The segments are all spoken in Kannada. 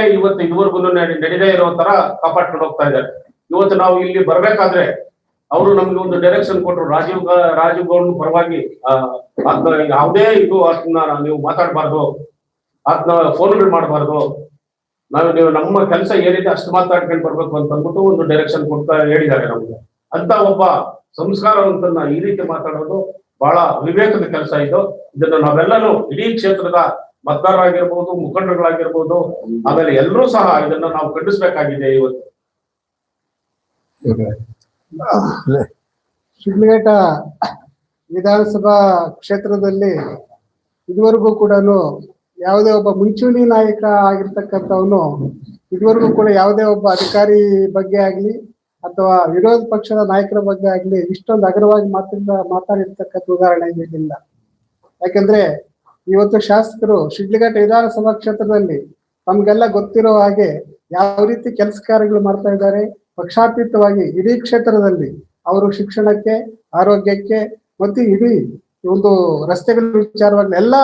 ಇವತ್ತು ಇದುವರೆಗೂ ನಡೀದೇ ಇರೋ ತರ ಕಾಪಾಡ್ಕೊಂಡು ಹೋಗ್ತಾ ಇದ್ದಾರೆ. ಇವತ್ತು ನಾವು ಇಲ್ಲಿ ಬರ್ಬೇಕಾದ್ರೆ ಅವರು ನಮ್ಗೆ ಒಂದು ಡೈರೆಕ್ಷನ್ ಕೊಟ್ಟರು ರಾಜೀವ್ ರಾಜೀವ್ ಗೌಡ್ ಪರವಾಗಿ ಯಾವುದೇ ಇದು ಅದನ್ನ ನೀವು ಮಾತಾಡಬಾರ್ದು. ಅದನ್ನ ಫೋನ್ಗಳು ಮಾಡಬಾರ್ದು. ನಾವು ನೀವು ನಮ್ಮ ಕೆಲಸ ಏನಿದೆ ಅಷ್ಟು ಮಾತಾಡ್ಕೊಂಡು ಬರ್ಬೇಕು ಅಂತ ಅಂದ್ಬಿಟ್ಟು ಒಂದು ಡೈರೆಕ್ಷನ್ ಕೊಡ್ತಾ ಹೇಳಿದ್ದಾರೆ ನಮ್ಗೆ. ಅಂತ ಒಬ್ಬ ಸಂಸ್ಕಾರವಂತನ್ನ ಈ ರೀತಿ ಮಾತಾಡೋದು ಬಹಳ ವಿವೇಕದ ಕೆಲಸ ಇದು. ಇದನ್ನ ನಾವೆಲ್ಲರೂ ಇಡೀ ಕ್ಷೇತ್ರದ ಮತದಾರರಾಗಿರ್ಬೋದು ಮುಖಂಡರುಗಳಾಗಿರ್ಬೋದು ಆಮೇಲೆ ಎಲ್ಲರೂ ಸಹ ಇದನ್ನ ನಾವು ಖಂಡಿಸಬೇಕಾಗಿದೆ ಇವತ್ತು. ಶಿಡ್ಲಘಟ್ಟ ವಿಧಾನಸಭಾ ಕ್ಷೇತ್ರದಲ್ಲಿ ಇದುವರೆಗೂ ಕೂಡ ಯಾವುದೇ ಒಬ್ಬ ಮುಂಚೂಣಿ ನಾಯಕ ಆಗಿರ್ತಕ್ಕಂಥವನು ಇದುವರೆಗೂ ಕೂಡ ಯಾವುದೇ ಒಬ್ಬ ಅಧಿಕಾರಿ ಬಗ್ಗೆ ಆಗ್ಲಿ ಅಥವಾ ವಿರೋಧ ಪಕ್ಷದ ನಾಯಕರ ಬಗ್ಗೆ ಆಗ್ಲಿ ಇಷ್ಟೊಂದು ಅಗ್ರವಾಗಿ ಮಾತಿಂದ ಮಾತಾಡಿರ್ತಕ್ಕಂಥ ಉದಾಹರಣೆ ಇರಲಿಲ್ಲ ಯಾಕಂದ್ರೆ ಇವತ್ತು ಶಾಸಕರು ಶಿಡ್ಲಘಟ್ಟ ವಿಧಾನಸಭಾ ಕ್ಷೇತ್ರದಲ್ಲಿ ನಮ್ಗೆಲ್ಲ ಗೊತ್ತಿರೋ ಹಾಗೆ ಯಾವ ರೀತಿ ಕೆಲಸ ಕಾರ್ಯಗಳು ಮಾಡ್ತಾ ಇದ್ದಾರೆ. ಪಕ್ಷಾತೀತವಾಗಿ ಇಡೀ ಕ್ಷೇತ್ರದಲ್ಲಿ ಅವರು ಶಿಕ್ಷಣಕ್ಕೆ, ಆರೋಗ್ಯಕ್ಕೆ ಮತ್ತು ಇಡೀ ಒಂದು ರಸ್ತೆಗಳ ವಿಚಾರವಾಗಿ ಎಲ್ಲ,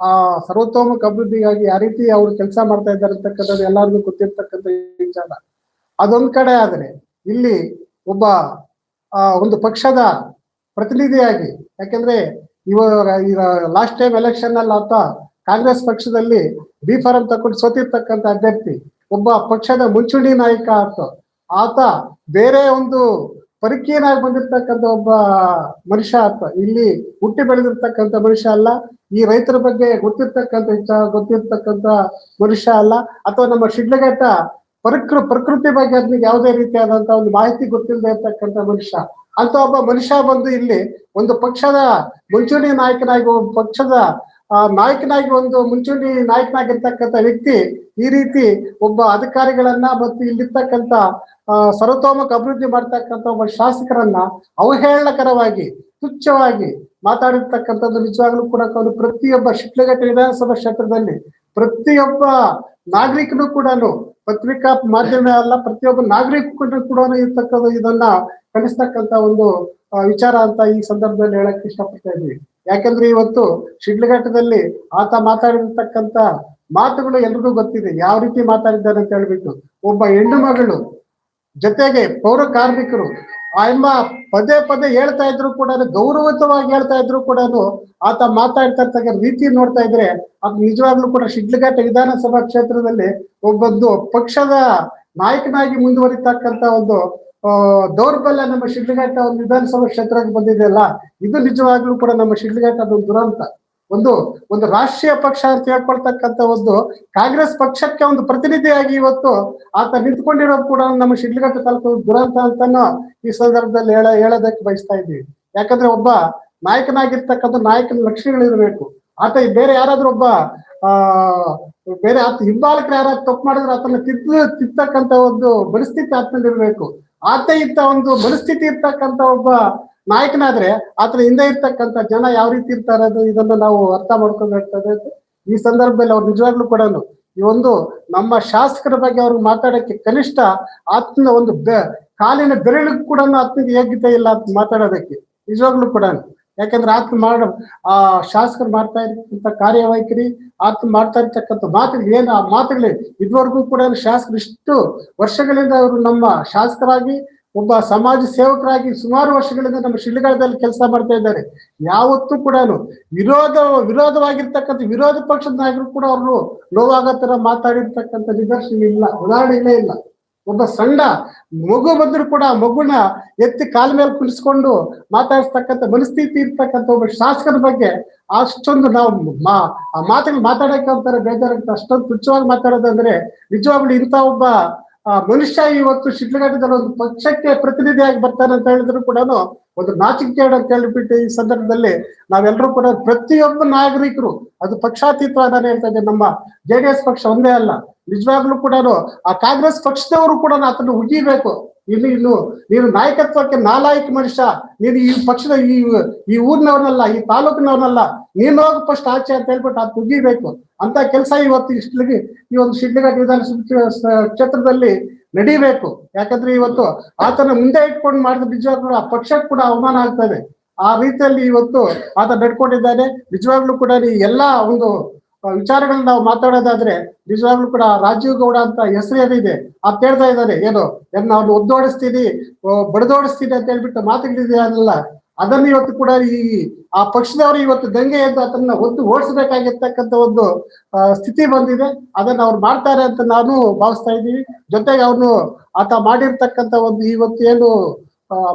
ಆ, ಸರ್ವತೋಮುಖ ಅಭಿವೃದ್ಧಿಗಾಗಿ ಯಾವ ರೀತಿ ಅವರು ಕೆಲಸ ಮಾಡ್ತಾ ಇದ್ದಾರೆ ಅಂತಕ್ಕಂಥದ್ದು ಎಲ್ಲರಿಗೂ ಗೊತ್ತಿರ್ತಕ್ಕಂಥ ವಿಚಾರ. ಅದೊಂದ್ ಕಡೆ ಆದ್ರೆ ಇಲ್ಲಿ ಒಬ್ಬ, ಆ, ಒಂದು ಪಕ್ಷದ ಪ್ರತಿನಿಧಿಯಾಗಿ, ಯಾಕೆಂದ್ರೆ ಇವಾಗ ಈಗ ಲಾಸ್ಟ್ ಟೈಮ್ ಎಲೆಕ್ಷನ್ ಅಲ್ಲಿ ಆತ ಕಾಂಗ್ರೆಸ್ ಪಕ್ಷದಲ್ಲಿ ಬಿ ಫಾರಂ ತಕೊಂಡು ಸೋತಿರ್ತಕ್ಕಂಥ ಅಭ್ಯರ್ಥಿ ಒಬ್ಬ ಪಕ್ಷದ ಮುಂಚೂಣಿ ನಾಯಕ ಆತ ಆತ ಬೇರೆ ಒಂದು ಪರಿಕೀಯನಾಗಿ ಬಂದಿರ್ತಕ್ಕಂಥ ಒಬ್ಬ ಮನುಷ್ಯ ಆತ ಇಲ್ಲಿ ಹುಟ್ಟಿ ಬೆಳೆದಿರ್ತಕ್ಕಂಥ ಮನುಷ್ಯ ಅಲ್ಲ, ಈ ರೈತರ ಬಗ್ಗೆ ಗೊತ್ತಿರ್ತಕ್ಕಂಥ ಗೊತ್ತಿರ್ತಕ್ಕಂಥ ಮನುಷ್ಯ ಅಲ್ಲ, ಅಥವಾ ನಮ್ಮ ಶಿಡ್ಲಘಟ್ಟ ಪ್ರಕೃ, ಪ್ರಕೃತಿ ಬಗ್ಗೆ ಅದ್ನಿಗೆ ಯಾವುದೇ ರೀತಿಯಾದಂತ ಒಂದು ಮಾಹಿತಿ ಗೊತ್ತಿಲ್ಲದೆ ಇರ್ತಕ್ಕಂಥ ಮನುಷ್ಯ. ಅಂತ ಒಬ್ಬ ಮನುಷ್ಯ ಬಂದು ಇಲ್ಲಿ ಒಂದು ಪಕ್ಷದ ಮುಂಚೂಣಿ ನಾಯಕನಾಗಿ, ಒಬ್ಬ ಪಕ್ಷದ ನಾಯಕನಾಗಿ ಒಂದು ಮುಂಚೂಣಿ ನಾಯಕನಾಗಿರ್ತಕ್ಕಂಥ ವ್ಯಕ್ತಿ ಈ ರೀತಿ ಒಬ್ಬ ಅಧಿಕಾರಿಗಳನ್ನ ಮತ್ತು ಇಲ್ಲಿರ್ತಕ್ಕಂಥ ಸರ್ವತೋಮುಖ ಅಭಿವೃದ್ಧಿ ಮಾಡ್ತಕ್ಕಂಥ ಒಬ್ಬ ಶಾಸಕರನ್ನ ಅವಹೇಳನಕರವಾಗಿ, ತುಚ್ಛವಾಗಿ ಮಾತಾಡಿರ್ತಕ್ಕಂಥದ್ದು ನಿಜವಾಗ್ಲೂ ಕೂಡ ಒಂದು ಪ್ರತಿಯೊಬ್ಬ ಶಿಡ್ಲಘಟ್ಟ ವಿಧಾನಸಭಾ ಕ್ಷೇತ್ರದಲ್ಲಿ ಪ್ರತಿಯೊಬ್ಬ ನಾಗರಿಕನು ಕೂಡ ಪತ್ರಿಕಾ ಮಾಧ್ಯಮ ಅಲ್ಲ, ಪ್ರತಿಯೊಬ್ಬ ನಾಗರಿಕರು ಕೂಡ ಇರ್ತಕ್ಕಂಥ ಇದನ್ನ ಕಲಿಸ್ತಕ್ಕಂತ ಒಂದು ವಿಚಾರ ಅಂತ ಈ ಸಂದರ್ಭದಲ್ಲಿ ಹೇಳಕ್ ಇಷ್ಟಪಡ್ತಾ ಇದ್ವಿ ಯಾಕಂದ್ರೆ ಇವತ್ತು ಶಿಡ್ಲಘಟ್ಟದಲ್ಲಿ ಆತ ಮಾತಾಡಿರ್ತಕ್ಕಂತ ಮಾತುಗಳು ಎಲ್ರಿಗೂ ಗೊತ್ತಿದೆ. ಯಾವ ರೀತಿ ಮಾತಾಡಿದ್ದಾರೆ ಅಂತ ಹೇಳ್ಬಿಟ್ಟು, ಒಬ್ಬ ಹೆಣ್ಣು ಮಗಳು ಜೊತೆಗೆ ಪೌರ ಕಾರ್ಮಿಕರು ಎಂಬ ಪದೇ ಪದೇ ಹೇಳ್ತಾ ಇದ್ರು ಕೂಡ ಗೌರವಿತವಾಗಿ ಹೇಳ್ತಾ ಇದ್ರು ಕೂಡ ಆತ ಮಾತಾಡ್ತಾ ರೀತಿ ನೋಡ್ತಾ ಇದ್ರೆ, ಅದು ನಿಜವಾಗ್ಲೂ ಕೂಡ ಶಿಡ್ಲಘಟ್ಟ ವಿಧಾನಸಭಾ ಕ್ಷೇತ್ರದಲ್ಲಿ ಒಬ್ಬೊಂದು ಪಕ್ಷದ ನಾಯಕನಾಗಿ ಮುಂದುವರಿತಕ್ಕಂತ ಒಂದು ದೌರ್ಬಲ್ಯ ನಮ್ಮ ಶಿಡ್ಲಘಟ್ಟ ವಿಧಾನಸಭಾ ಕ್ಷೇತ್ರಕ್ಕೆ ಬಂದಿದೆಯಲ್ಲ ಇದು ನಿಜವಾಗ್ಲೂ ಕೂಡ ನಮ್ಮ ಶಿಡ್ಲಘಟ್ಟ ಒಂದು ದುರಂತ. ಒಂದು ಒಂದು ರಾಷ್ಟ್ರೀಯ ಪಕ್ಷ ಅಂತ ಹೇಳ್ಕೊಳ್ತಕ್ಕಂತ ಒಂದು ಕಾಂಗ್ರೆಸ್ ಪಕ್ಷಕ್ಕೆ ಒಂದು ಪ್ರತಿನಿಧಿಯಾಗಿ ಇವತ್ತು ಆತ ನಿಂತ್ಕೊಂಡಿರೋದು ಕೂಡ ನಮ್ಮ ಶಿಡ್ಲಘಟ್ಟ ತಾಲೂಕು ದುರಂತ ಅಂತಾನು ಈ ಸಂದರ್ಭದಲ್ಲಿ ಹೇಳ, ಹೇಳೋದಕ್ಕೆ ಬಯಸ್ತಾ ಇದ್ದೀವಿ. ಯಾಕಂದ್ರೆ ಒಬ್ಬ ನಾಯಕನಾಗಿರ್ತಕ್ಕಂಥ ನಾಯಕನ ಲಕ್ಷಣಗಳಿರಬೇಕು. ಆತ ಬೇರೆ ಯಾರಾದ್ರೂ ಒಬ್ಬ, ಆ, ಬೇರೆ ಆತ ಹಿಂಬಾಲಕರು ಯಾರಾದ್ರು ತಪ್ಪು ಮಾಡಿದ್ರೆ ಆತನ ತಿದ್ದು ತಿತ್ತಕ್ಕಂತ ಒಂದು ಪರಿಸ್ಥಿತಿ ಆತನಲ್ಲಿ ಇರಬೇಕು ಆತ ಇಂತ ಒಂದು ಮನಸ್ಥಿತಿ ಇರ್ತಕ್ಕಂಥ ಒಬ್ಬ ನಾಯಕನಾದ್ರೆ ಆತನ ಹಿಂದೆ ಇರ್ತಕ್ಕಂಥ ಜನ ಯಾವ ರೀತಿ ಇರ್ತಾರೆ ಅದು, ಇದನ್ನ ನಾವು ಅರ್ಥ ಮಾಡ್ಕೊಂಡು ಈ ಸಂದರ್ಭದಲ್ಲಿ ಅವ್ರು ನಿಜವಾಗ್ಲೂ ಕೂಡ ಈ ಒಂದು ನಮ್ಮ ಶಾಸಕರ ಬಗ್ಗೆ ಅವ್ರಿಗೆ ಮಾತಾಡಕ್ಕೆ ಕನಿಷ್ಠ ಆತನ ಒಂದು ಬೆ- ಕಾಲಿನ ಬೆರಳು ಕೂಡ ಆತನಿಗೆ ಯೋಗ್ಯತೆ ಇಲ್ಲ ಅಂತ ಮಾತಾಡೋದಕ್ಕೆ. ನಿಜವಾಗ್ಲೂ ಕೂಡ ಯಾಕಂದ್ರೆ ಆತ್ಮ ಮಾಡ, ಆ ಶಾಸಕರು ಮಾಡ್ತಾ ಇರ್ತಕ್ಕಂಥ ಕಾರ್ಯವೈಖರಿ ಆತ್ಮ ಮಾಡ್ತಾ ಇರ್ತಕ್ಕಂಥ ಮಾತುಗಳು ಏನು, ಆ ಮಾತುಗಳೇ ಇದುವರೆಗೂ ಕೂಡ ಶಾಸಕರು ಇಷ್ಟು ವರ್ಷಗಳಿಂದ ಅವರು ನಮ್ಮ ಶಾಸಕರಾಗಿ ಒಬ್ಬ ಸಮಾಜ ಸೇವಕರಾಗಿ ಸುಮಾರು ವರ್ಷಗಳಿಂದ ನಮ್ಮ ಶಿಲ್ಗಾಲದಲ್ಲಿ ಕೆಲಸ ಮಾಡ್ತಾ ಇದ್ದಾರೆ. ಯಾವತ್ತೂ ಕೂಡ ವಿರೋಧ, ವಿರೋಧವಾಗಿರ್ತಕ್ಕಂಥ ವಿರೋಧ ಪಕ್ಷದ ನಾಯಕರು ಕೂಡ ಅವರು ನೋವಾಗೋ ತರ ಮಾತಾಡಿರ್ತಕ್ಕಂಥ ನಿದರ್ಶನ ಇಲ್ಲ ಉದಾಹರಣೆಗಳೇ ಇಲ್ಲ ಒಬ್ಬ ಸಣ್ಣ ಮಗು ಬಂದ್ರು ಕೂಡ ಮಗುನ ಎತ್ತಿ ಕಾಲ ಮೇಲೆ ಕುಳಿಸ್ಕೊಂಡು ಮಾತಾಡಿಸ್ತಕ್ಕಂಥ ಮನಸ್ಥಿತಿ ಇರ್ತಕ್ಕಂಥ ಒಬ್ಬ ಶಾಸಕರ ಬಗ್ಗೆ ಅಷ್ಟೊಂದು ನಾವು ಮಾ ಮಾತುಗಳು ಮಾತಾಡಕ್ಕೆ ಅಂತಾರೆ ಬೇಜಾರಾಗುತ್ತೆ. ಅಷ್ಟೊಂದು ತುಚ್ಛವಾಗಿ ಮಾತಾಡೋದಂದ್ರೆ ನಿಜವಾಗ್ಲೂ ಇಂಥ ಒಬ್ಬ ಆ ಮನುಷ್ಯ ಇವತ್ತು ಶಿಡ್ಲಘಟ್ಟದಲ್ಲಿ ಒಂದು ಪಕ್ಷಕ್ಕೆ ಪ್ರತಿನಿಧಿಯಾಗಿ ಬರ್ತಾನೆ ಅಂತ ಹೇಳಿದ್ರು ಕೂಡ ಒಂದು ನಾಚಿಕೆ ಅಂತ ಹೇಳಿಬಿಟ್ಟು ಈ ಸಂದರ್ಭದಲ್ಲಿ ನಾವೆಲ್ಲರೂ ಕೂಡ ಪ್ರತಿಯೊಬ್ಬ ನಾಗರಿಕರು, ಅದು ಪಕ್ಷಾತೀತ ನಾನು ಹೇಳ್ತಾ ಇದ್ದೇನೆ, ನಮ್ಮ ಜೆ ಡಿ ಎಸ್ ಪಕ್ಷ ಒಂದೇ ಅಲ್ಲ. ನಿಜವಾಗ್ಲೂ ಕೂಡ ಆ ಕಾಂಗ್ರೆಸ್ ಪಕ್ಷದವರು ಕೂಡ ಅದನ್ನು ಉಗಿಬೇಕು ಇನ್ನು ಇನ್ನು ನೀನು ನಾಯಕತ್ವಕ್ಕೆ ನಾಲಾಯಕ ಮನುಷ್ಯ, ನೀನು ಈ ಪಕ್ಷದ ಈ ಈ ಊರಿನವ್ರನ್ನಲ್ಲ, ಈ ತಾಲೂಕಿನವ್ರನ್ನಲ್ಲ, ನೀನು ಹೋಗಿ ಫಸ್ಟ್ ಆಚೆ ಅಂತ ಹೇಳ್ಬಿಟ್ಟು ಅದು ತುಗಿಬೇಕು. ಅಂತ ಕೆಲಸ ಇವತ್ತು ಇಷ್ಟಲಿಗೆ ಈ ಒಂದು ಶಿಡ್ಲಘಟ್ಟ ವಿಧಾನಸಭೆ ಕ್ಷ- ಕ್ಷೇತ್ರದಲ್ಲಿ ನಡೀಬೇಕು. ಯಾಕಂದ್ರೆ ಇವತ್ತು ಆತನ ಮುಂದೆ ಇಟ್ಕೊಂಡು ಮಾಡಿದ ಆ ಪಕ್ಷಕ್ಕೆ ಕೂಡ ಅವಮಾನ ಆಗ್ತದೆ ಆ ರೀತಿಯಲ್ಲಿ ಇವತ್ತು ಆತ ನಡ್ಕೊಂಡಿದ್ದಾನೆ ನಿಜವಾಗ್ಲೂ ಕೂಡ ಎಲ್ಲಾ ಒಂದು ವಿಚಾರಗಳನ್ನ ನಾವು ಮಾತಾಡೋದಾದ್ರೆ ನಿಜವಾಗ್ಲೂ ಕೂಡ ರಾಜೀವ್ ಗೌಡ ಅಂತ ಹೆಸರು ಏನಿದೆ ಅದ್ ಹೇಳ್ತಾ ಇದ್ದಾರೆ. ಏನು ಏನ್ ನಾನು ಒದ್ದೋಡಿಸ್ತೀನಿ ಬಡದೋಡಿಸ್ತೀನಿ ಅಂತ ಹೇಳ್ಬಿಟ್ಟು ಮಾತುಗಳಿದೆ ಅದಲ್ಲ ಅದನ್ನ ಇವತ್ತು ಕೂಡ ಈ ಆ ಪಕ್ಷದವರು ಇವತ್ತು ದಂಗೆ ಎದ್ದು ಅದನ್ನ ಒದ್ದು ಓಡಿಸಬೇಕಾಗಿರ್ತಕ್ಕಂಥ ಒಂದು ಆ, ಸ್ಥಿತಿ ಬಂದಿದೆ. ಅದನ್ನ ಅವ್ರು ಮಾಡ್ತಾರೆ ಅಂತ ನಾನು ಭಾವಿಸ್ತಾ ಇದ್ದೀನಿ ಜೊತೆಗೆ ಅವನು ಆತ ಮಾಡಿರ್ತಕ್ಕಂಥ ಒಂದು ಇವತ್ತು ಏನು ಆ,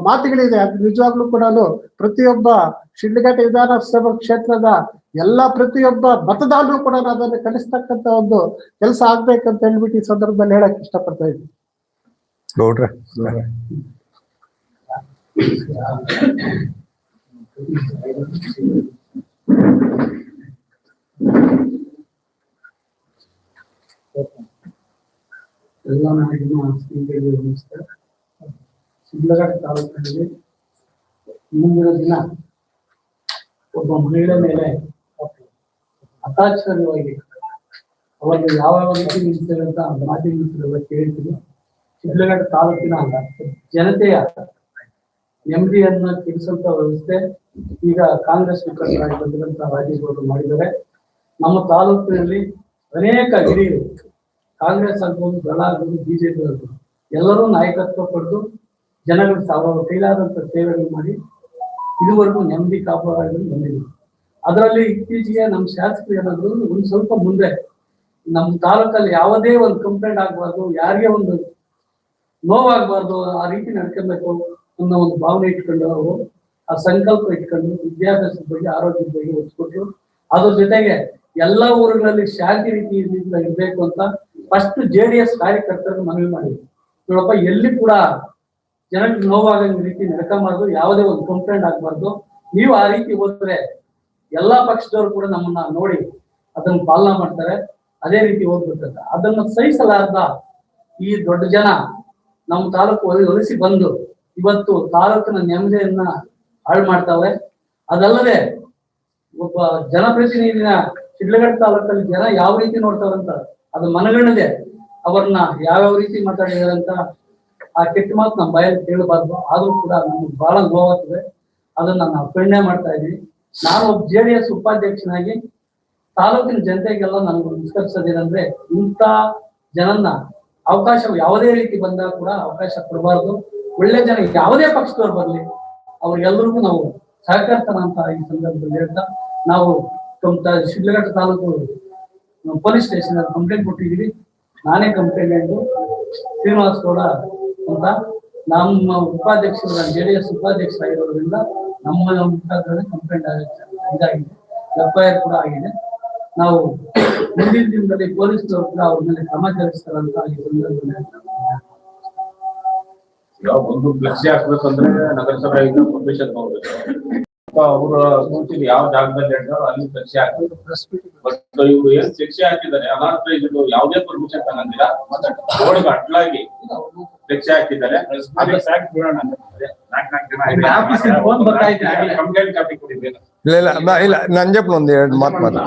ಮಾತುಗಳಿದೆ. ಅದು ನಿಜವಾಗ್ಲೂ ಕೂಡ ಪ್ರತಿಯೊಬ್ಬ ಶಿಡ್ಲಘಟ್ಟ ವಿಧಾನಸಭಾ ಕ್ಷೇತ್ರದ ಎಲ್ಲ ಪ್ರತಿಯೊಬ್ಬ ಮತದಾರರು ಕೂಡ ಅದನ್ನು ಕಲಿಸ್ತಕ್ಕಂತ ಒಂದು ಕೆಲಸ ಆಗ್ಬೇಕಂತ ಹೇಳ್ಬಿಟ್ಟು ಈ ಸಂದರ್ಭದಲ್ಲಿ ಹೇಳಕ್ ಇಷ್ಟಪಡ್ತಾ ಇದ್ದೀನಿ. ನೋಡ್ರಿ ಎಲ್ಲ ಶಿಡ್ಲಘಟ್ಟ ತಾಲೂಕಿನಲ್ಲಿ ಮುಂದಿನ ದಿನ ಒಬ್ಬ ಮಹಿಳೆ ಮೇಲೆ ಹತಾಶ್ಚರ್ಯವಾಗಿ ಅವಾಗ ಯಾವ ಯಾವ ರೀತಿ ನಿಲ್ತೇವೆ ಅಂತ ಮಾಜಿ ಮಿತ್ರರೆಲ್ಲ ಕೇಳ್ತೀನಿ ಶಿಡ್ಲಘಟ್ಟ ತಾಲೂಕಿನ ಜನತೆಯ ನೆಮ್ಮದಿಯನ್ನ ಕೆಡಿಸಂತ ವ್ಯವಸ್ಥೆ ಈಗ ಕಾಂಗ್ರೆಸ್ ಮುಖಂಡರಾಗಿ ಬಂದಿರುವಂತಹ ರಾಜೀವ್ ಗೌಡರು ಮಾಡಿದ್ದಾರೆ. ನಮ್ಮ ತಾಲೂಕಿನಲ್ಲಿ ಅನೇಕ ಹಿರಿಯರು ಕಾಂಗ್ರೆಸ್ ಆಗ್ಬೋದು ದಳ ಆಗ್ಬೋದು ಬಿಜೆಪಿ ಆಗ್ಬೋದು, ಎಲ್ಲರೂ ನಾಯಕತ್ವ ಪಡೆದು ಜನಗಳ ಸಾವಿರ ಕೈಲಾದಂತ ಸೇವೆಗಳು ಮಾಡಿ ಇದುವರೆಗೂ ನೆಮ್ಮದಿ ಕಾಪಾಡಲು ಬಂದಿದೆ. ಅದರಲ್ಲಿ ಇತ್ತೀಚೆಗೆ ನಮ್ಮ ಶಾಸಕರು ಏನಾದ್ರು ಒಂದು ಸ್ವಲ್ಪ ಮುಂದೆ ನಮ್ಮ ತಾಲೂಕಲ್ಲಿ ಯಾವುದೇ ಒಂದು ಕಂಪ್ಲೇಂಟ್ ಆಗಬಾರ್ದು, ಯಾರಿಗೆ ಒಂದು ನೋವಾಗಬಾರ್ದು, ಆ ರೀತಿ ನಡ್ಕೊಬೇಕು ಅನ್ನೋ ಒಂದು ಭಾವನೆ ಇಟ್ಕೊಂಡು ಅವರು ಆ ಸಂಕಲ್ಪ ಇಟ್ಕೊಂಡು ವಿದ್ಯಾಭ್ಯಾಸದ ಬಗ್ಗೆ, ಆರೋಗ್ಯದ ಬಗ್ಗೆ ಒತ್ತು ಅದ್ರ ಜೊತೆಗೆ ಎಲ್ಲ ಊರುಗಳಲ್ಲಿ ಶಾಂತಿ ರೀತಿಯಿಂದ ಇರಬೇಕು ಅಂತ ಫಸ್ಟ್ ಜೆ ಡಿ ಎಸ್ ಕಾರ್ಯಕರ್ತರಿಗೆ ಮನವಿ ಮಾಡಿದ್ರು. ನೋಡಪ್ಪ, ಎಲ್ಲಿ ಕೂಡ ಜನಕ್ಕೆ ನೋವಾಗಂಗ್ ರೀತಿ ನಡ್ಕೊಂಬಾರ್ದು ಯಾವುದೇ ಒಂದು ಕಂಪ್ಲೇಂಟ್ ಆಗ್ಬಾರ್ದು. ನೀವು ಆ ರೀತಿ ಹೋದ್ರೆ ಎಲ್ಲಾ ಪಕ್ಷದವರು ಕೂಡ ನಮ್ಮನ್ನ ನೋಡಿ ಅದನ್ನ ಪಾಲನೆ ಮಾಡ್ತಾರೆ. ಅದೇ ರೀತಿ ಹೋಗ್ಬಿಡ್ತಾರೆ ಅದನ್ನ ಸಹಿಸಲಾರ್ದ ಈ ದೊಡ್ಡ ಜನ ನಮ್ಮ ತಾಲೂಕು ಒಲ- ಒಲಿಸಿ ಬಂದು ಇವತ್ತು ತಾಲೂಕಿನ ನೆಮ್ಮದಿಯನ್ನ ಹಾಳು ಮಾಡ್ತಾವೆ ಅದಲ್ಲದೆ ಒಬ್ಬ ಜನಪ್ರತಿನಿಧಿನ ಶಿಡ್ಲಘಟ್ಟ ತಾಲೂಕಲ್ಲಿ ಜನ ಯಾವ ರೀತಿ ನೋಡ್ತಾರಂತ ಅದು ಮನಗಣ್ಣದೆ ಅವ್ರನ್ನ ಯಾವ್ಯಾವ ರೀತಿ ಮಾತಾಡಿದಾರಂತ ಆ ಕೆಟ್ಟ ಮಾತು ನಮ್ಮ ಬಾಯಲ್ಲಿ ಕೇಳಬಾರ್ದು. ಆದ್ರೂ ಕೂಡ ನಮ್ಗೆ ಬಹಳ ನೋವಾಗ್ತದೆ ಅದನ್ನ ನಾವು ಪ್ರೇರಣೆ ಮಾಡ್ತಾ ಇದೀವಿ ನಾನು ಜೆ ಡಿ ಎಸ್ ಉಪಾಧ್ಯಕ್ಷನಾಗಿ ತಾಲೂಕಿನ ಜನತೆಗೆಲ್ಲ ನನ್ಗೆ ನಿಷ್ಕರ್ಸೋದೇನಂದ್ರೆ ಇಂಥ ಜನನ್ನ ಅವಕಾಶ ಯಾವುದೇ ರೀತಿ ಬಂದಾಗ ಕೂಡ ಅವಕಾಶ ಕೊಡಬಾರ್ದು. ಒಳ್ಳೆ ಜನ ಯಾವುದೇ ಪಕ್ಷದವ್ರು ಬರಲಿ ಅವ್ರಿಗೆಲ್ಲರಿಗೂ ನಾವು ಸಹಕರಿಸೋಣ ಅಂತ ಈ ಸಂದರ್ಭದಲ್ಲಿ ಹೇಳ್ತಾ, ನಾವು Shidlaghatta taluk police station complaint ಕೊಟ್ಟಿದ್ದೀವಿ. ನಾನೇ ಕಂಪ್ಲೇಂಟ್ ಶ್ರೀನಿವಾಸ್ ಗೌಡ ಅಂತ ನಮ್ಮ ಉಪಾಧ್ಯಕ್ಷರ ಜೆ ಡಿ ಎಸ್ ಉಪಾಧ್ಯಕ್ಷರಾಗಿರೋದ್ರಿಂದ ನಮ್ಮ ಮುಖಾಂತರ ಕಂಪ್ಲೇಂಟ್ ಇದಾಗಿದೆ ಎಫ್ ಐ ಆರ್ ಕೂಡ ಆಗಿದೆ. ನಾವು ಮುಂದಿನ ದಿನದಲ್ಲಿ ಪೊಲೀಸ್ನವರು ಕೂಡ ಅವ್ರ ಮೇಲೆ ಕ್ರಮ ಜರುಗಿಸ್ತಾರಂತ ಈ ಸಂದರ್ಭದಲ್ಲಿ ಒಂದು ಫ್ಲೆಕ್ಸಿ ಹಾಕ್ಬೇಕಂದ್ರೆ ನಗರಸಭೆ ಪರ್ಮಿಷನ್ ತಗೋಬೇಕು. ಅವರ ಸೂಚನೆ ಯಾವ ಜಾಗದಲ್ಲಿ ಹೇಳ್ತಾರೋ ಅಲ್ಲಿ ಫ್ಲೆಕ್ಸಿ ಬಟ್ ಇವ್ರು ಏನ್ ಫ್ಲೆಕ್ಸಿ ಹಾಕಿದ್ದಾರೆ ಯಾವುದೇ ಪರ್ಮಿಷನ್ ತಗೊಂಡಿಲ್ಲ. ರೋಡ್ ಫ್ಲೆಕ್ಸಿ ಹಾಕಿದ್ದಾರೆ. ಸಾಕು ಬಿಡೋಣ. ಕಂಪ್ಲೇಂಟ್ ಕಾಪಿ ಇಲ್ಲ ಇಲ್ಲ ನಾ- ಇಲ್ಲ ನಂಜಪ್ಪ ಒಂದು ಎರಡು ಮಾತು ಮಾತಾಡ.